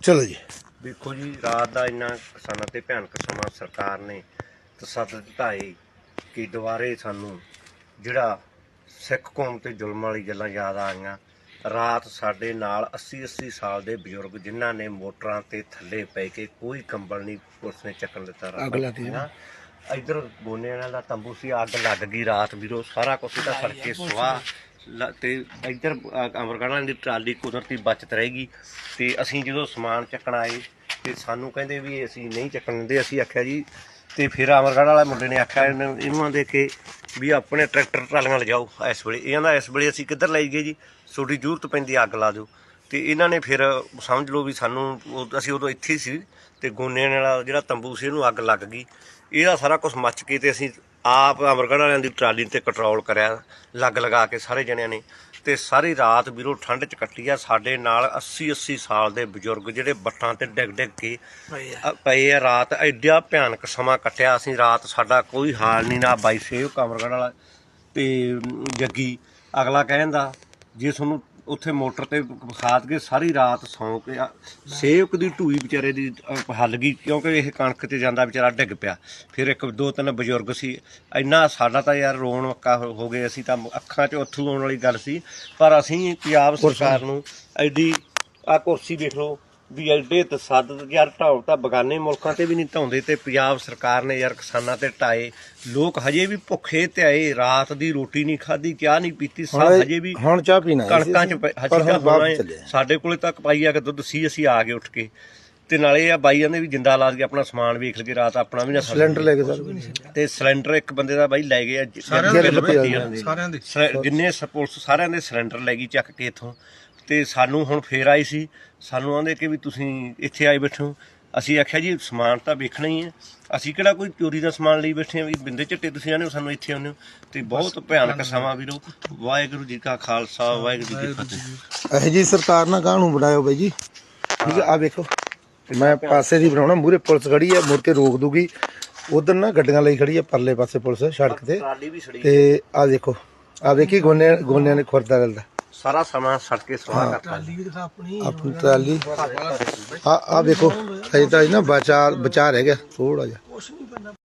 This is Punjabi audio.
ਚਲੋ ਜੀ। ਵੇਖੋ ਜੀ ਰਾਤ ਦਾ ਇੰਨਾ ਕਿਸਾਨਾਂ ਤੇ ਭਿਆਨਕ ਸਮਾਂ ਸਰਕਾਰ ਨੇ ਤਸੱਦਦ ਢਾਏ ਕਿ ਦੁਬਾਰੇ ਸਾਨੂੰ ਜਿਹੜਾ ਸਿੱਖ ਕੌਮ ਤੇ ਜ਼ੁਲਮ ਵਾਲੀ ਗੱਲਾਂ ਯਾਦ ਆ ਗਈਆਂ ਰਾਤ ਸਾਡੇ ਨਾਲ 80 80 ਸਾਲ ਦੇ ਬਜ਼ੁਰਗ ਜਿਨ੍ਹਾਂ ਨੇ ਮੋਟਰਾਂ ਤੇ ਥੱਲੇ ਪੈ ਕੇ ਕੋਈ ਕੰਬਲ ਨਹੀਂ ਪੁਲਿਸ ਨੇ ਚੱਕਣ ਦਿੱਤਾ ਰਾਤ ਅੱਗ ਲੱਗੀ ਨਾ। ਇਧਰ ਗੋਨਿਆਂ ਦਾ ਤੰਬੂ ਸੀ ਅੱਗ ਲੱਗ ਗਈ ਰਾਤ ਵੀਰੋ ਸਾਰਾ ਕੁਝ ਇਹਦਾ ਸੜ ਕੇ ਸੁਆਹ। ਲ- ਤੇ ਇਧਰ ਅਮਰਗੜਾਂ ਦੀ ਟਰਾਲੀ ਕੁਦਰਤੀ ਬਚਤ ਰਹੇਗੀ। ਤੇ ਅਸੀਂ ਜਦੋਂ ਸਮਾਨ ਚੱਕਣ ਆਏ, ਤੇ ਸਾਨੂੰ ਕਹਿੰਦੇ ਵੀ ਅਸੀਂ ਨਹੀਂ ਚੱਕਣ ਦਿੰਦੇ, ਅਸੀਂ ਆਖਿਆ ਜੀ, ਤੇ ਫਿਰ ਅਮਰਗੜ੍ਹ ਵਾਲੇ ਮੁੰਡੇ ਨੇ ਆਖਿਆ, ਇਹਨੂੰ ਇਹਨਾਂ ਦੇ ਕੇ ਵੀ ਆਪਣੇ ਟਰੈਕਟਰ ਟਰਾਲੀਆਂ ਲਿਜਾਓ ਇਸ ਵੇਲੇ। ਇਹਨਾਂ ਦਾ ਇਸ ਵੇਲੇ ਅਸੀਂ ਕਿੱਧਰ ਲੈ ਗਏ ਜੀ? ਤੁਹਾਡੀ ਜ਼ਰੂਰਤ ਪੈਂਦੀ ਅੱਗ ਲਾ ਦਿਓ। ਤੇ ਇਹਨਾਂ ਨੇ ਫਿਰ ਸਮਝ ਲਓ ਵੀ ਸਾਨੂੰ ਉਹ- ਅਸੀਂ ਉਦੋਂ ਇੱਥੇ ਹੀ ਸੀ, ਤੇ ਗੋਨਿਆਂ ਵਾਲਾ ਜਿਹੜਾ ਤੰਬੂ ਸੀ, ਇਹਨੂੰ ਅੱਗ ਲੱਗ ਗਈ। ਇਹਦਾ ਸਾਰਾ ਕੁਝ ਮੱਚ ਕੇ ਤੇ ਅਸੀਂ ਆਪ ਅਮਰਗੜ੍ਹ ਵਾਲਿਆਂ ਦੀ ਟਰਾਲੀ ਤੇ ਕੰਟਰੋਲ ਕਰਿਆ ਲੱਗ ਲਗਾ ਕੇ ਸਾਰੇ ਜਣਿਆਂ ਨੇ। ਤੇ ਸਾਰੀ ਰਾਤ ਵੀਰੋ ਠੰਡ ਚ ਕੱਟੀ ਆ ਸਾਡੇ ਨਾਲ 80 80 ਸਾਲ ਦੇ ਬਜ਼ੁਰਗ ਜਿਹੜੇ ਬੱਟਾਂ ਤੇ ਡਿੱਗ ਡਿੱਗ ਕੇ ਅ, ਪਏ ਆ ਰਾਤ ਐਡਾ ਭਿਆਨਕ ਸਮਾਂ ਕੱਟਿਆ ਅਸੀਂ ਰਾਤ ਸਾਡਾ ਕੋਈ ਹਾਲ ਨਹੀਂ ਨਾ ਬਾਈ ਸੇਵ ਕਮਰਗੜ ਵਾਲਾ ਤੇ ਅਮ, ਜੱਗੀ ਅਗਲਾ ਕਹਿੰਦਾ ਜੇ ਤੁਹਾਨੂੰ ਉੱਥੇ ਮੋਟਰ ਤੇ ਖਾਦ ਕੇ ਸਾਰੀ ਰਾਤ ਸੌਂ ਕੇ ਆ, ਸੇਵਕ ਦੀ ਢੂਈ ਵਿਚਾਰੇ ਦੀ ਹੱਲ ਗਈ ਕਿਉਂਕਿ ਇਹ ਕਣਕ ਤੇ ਜਾਂਦਾ ਵਿਚਾਰਾ ਡਿੱਗ ਪਿਆ। ਫਿਰ ਇੱਕ ਦੋ ਤਿੰਨ ਬਜ਼ੁਰਗ ਸੀ। ਇੰਨਾ ਸਾਡਾ ਤਾਂ ਯਾਰ ਰੋਣ ਮੱਕਾ ਹੋ ਹੋ ਗਏ। ਅਸੀਂ ਤਾਂ ਅੱਖਾਂ 'ਚ ਅੱਥਰੂ ਆਉਣ ਵਾਲੀ ਗੱਲ ਸੀ। ਪਰ ਅਸੀਂ ਪੰਜਾਬ ਸਰਕਾਰ ਨੂੰ ਐਡੀ ਆ ਕੁਰਸੀ ਦੇਖ ਲਓ ਵੀ ਐਡੇ ਤਸੱਦਦ ਯਾਰ ਢਾਉ ਤਾਂ ਬਗਾਨੇ ਮੁਲਕਾਂ ਤੇ ਵੀ ਨਹੀਂ ਢਾਉਂਦੇ ਤੇ ਪੰਜਾਬ ਸਰਕਾਰ ਨੇ ਯਾਰ ਕਿਸਾਨਾਂ ਤੇ ਢਾਏ ਲੋਕ ਹਜੇ ਵੀ ਭੁੱਖੇ ਤੇ ਆਏ ਰਾਤ ਦੀ ਰੋਟੀ ਨਹੀਂ ਖਾਧੀ ਚਾਹ ਨਹੀਂ ਪੀਤੀ ਸਭ ਹਜੇ ਵੀ ਹੁਣ ਚਾਹ ਪੀਣਾ ਕਣਕਾਂ ਚ ਅਸੀਂ ਹੁਣ ਤਾਂ। ਸਾਡੇ ਕੋਲੇ ਤੱਕ ਪਾਈ ਆ ਕੇ ਦੁੱਧ ਸੀ ਅਸੀਂ ਆ ਗਏ ਉੱਠ ਕੇ। ਤੇ ਨਾਲੇ ਆ ਬਾਈਆਂ ਨੇ ਵੀ ਜਿੰਦਾ ਲਾ ਕੇ ਆਪਣਾ ਸਮਾਨ ਵੇਖ ਲਗੇ ਰਾਤ ਆਪਣਾ ਵੀ ਨਾ ਸਿਲੰਡਰ ਲੈ ਕੇ ਸਰ ਤੇ ਸਿਲੰਡਰ ਇੱਕ ਬੰਦੇ ਦਾ ਬਾਈ ਲੈ ਗਏ ਆ, ਸਾਰਿਆਂ ਦੇ ਦੇ। ਜਿੰਨੇ ਪੁਲਿਸ ਸਾਰਿਆਂ ਦੇ ਸਿਲੰਡਰ ਲੈ ਗਈ ਚੱਕ ਕੇ ਇਥੋਂ। ਤੇ ਸਾਨੂੰ ਹੁਣ ਫੇਰ ਆਈ ਸੀ। ਸਾਨੂੰ ਆਂਦੇ ਕਿ ਵੀ ਤੁਸੀਂ ਇੱਥੇ ਆਏ ਬੈਠੋ ਅਸੀਂ ਆਖਿਆ ਜੀ ਸਮਾਨ ਤਾਂ ਵੇਖਣਾ ਹੀ ਹੈ। ਅਸੀਂ ਕਿਹੜਾ ਕੋਈ ਚੋਰੀ ਦਾ ਸਮਾਨ ਲਈ ਬੈਠੇ ਆ ਵੀ ਬਿੰਦੇ ਝੱਟੇ ਤੁਸੀਂ ਆਨੇ ਸਾਨੂੰ ਇੱਥੇ ਆਉਂਦੇ ਹੋ। ਤੇ ਬਹੁਤ ਭਿਆਨਕ ਸਮਾਂ ਵੀਰੋ। ਵਾਹਿਗੁਰੂ ਜੀ ਕਾ ਖਾਲਸਾ ਵਾਹਿਗੁਰੂ ਜੀ ਕੀ ਫਤਿਹ। ਇਹ ਜੀ ਸਰਕਾਰ ਨਾਲ ਕਾਹਨੂੰ ਬਣਾਇਓ ਬਾਈ ਜੀ? ਠੀਕ ਹੈ ਆ ਵੇਖੋ। ਮੈਂ ਪਾਸੇ ਦੀ ਬਣਾਉਣਾ ਮੂਰੇ ਪੁਲਿਸ ਖੜੀ ਹੈ ਮੁੜ ਕੇ ਰੋਕ ਦੂਗੀ। ਉਧਰ ਨਾ ਗੱਡੀਆਂ ਲਈ ਖੜੀ ਹੈ ਪਰਲੇ ਪਾਸੇ ਪੁਲਿਸ ਸੜਕ ਤੇ। ਤੇ ਆ ਦੇਖੋ ਆ ਵੇਖੀ ਗੋਨੇ ਗੋਨਿਆਂ ਨੇ ਖੁਰਦਾ ਰਲਦਾ। ਸਾਰਾ ਸਮਾਂ ਸੜ ਕੇ ਸੁਆਹ ਕਰਤਾ ਆਪਣੀ। ਟਰਾਲੀ। ਆ ਆ ਵੇਖੋ ਅਜੇ ਤਾਂ ਇਹ ਨਾ ਬਚਾ ਬਚਾ ਰਹਿ ਗਿਆ ਥੋੜਾ ਜਿਹਾ।